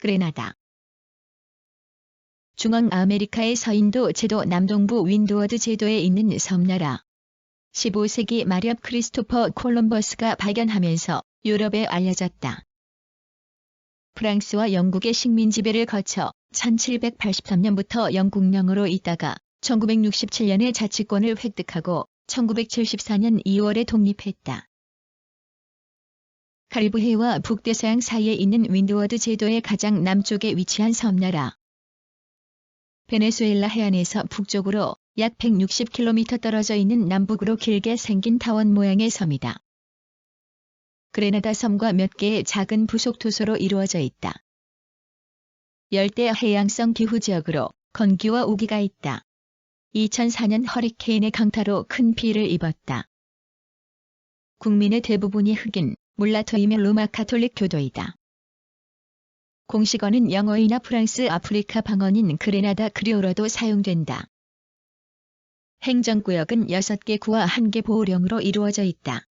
그레나다. 중앙 아메리카의 서인도 제도 남동부 윈드워드 제도에 있는 섬나라. 15세기 마렵 크리스토퍼 콜럼버스가 발견하면서 유럽에 알려졌다. 프랑스와 영국의 식민 지배를 거쳐 1783년부터 영국령으로 있다가 1967년에 자치권을 획득하고 1974년 2월에 독립했다. 카리브해와 북대서양 사이에 있는 윈드워드 제도의 가장 남쪽에 위치한 섬나라. 베네수엘라 해안에서 북쪽으로 약 160km 떨어져 있는 남북으로 길게 생긴 타원 모양의 섬이다. 그레나다 섬과 몇 개의 작은 부속 도서로 이루어져 있다. 열대 해양성 기후 지역으로 건기와 우기가 있다. 2004년 허리케인의 강타로 큰 피해를 입었다. 국민의 대부분이 흑인, 물라토이며 로마 카톨릭 교도이다. 공식어는 영어이나 프랑스 아프리카 방언인 그레나다 크리오로도 사용된다. 행정구역은 6개 구와 1개 보호령으로 이루어져 있다.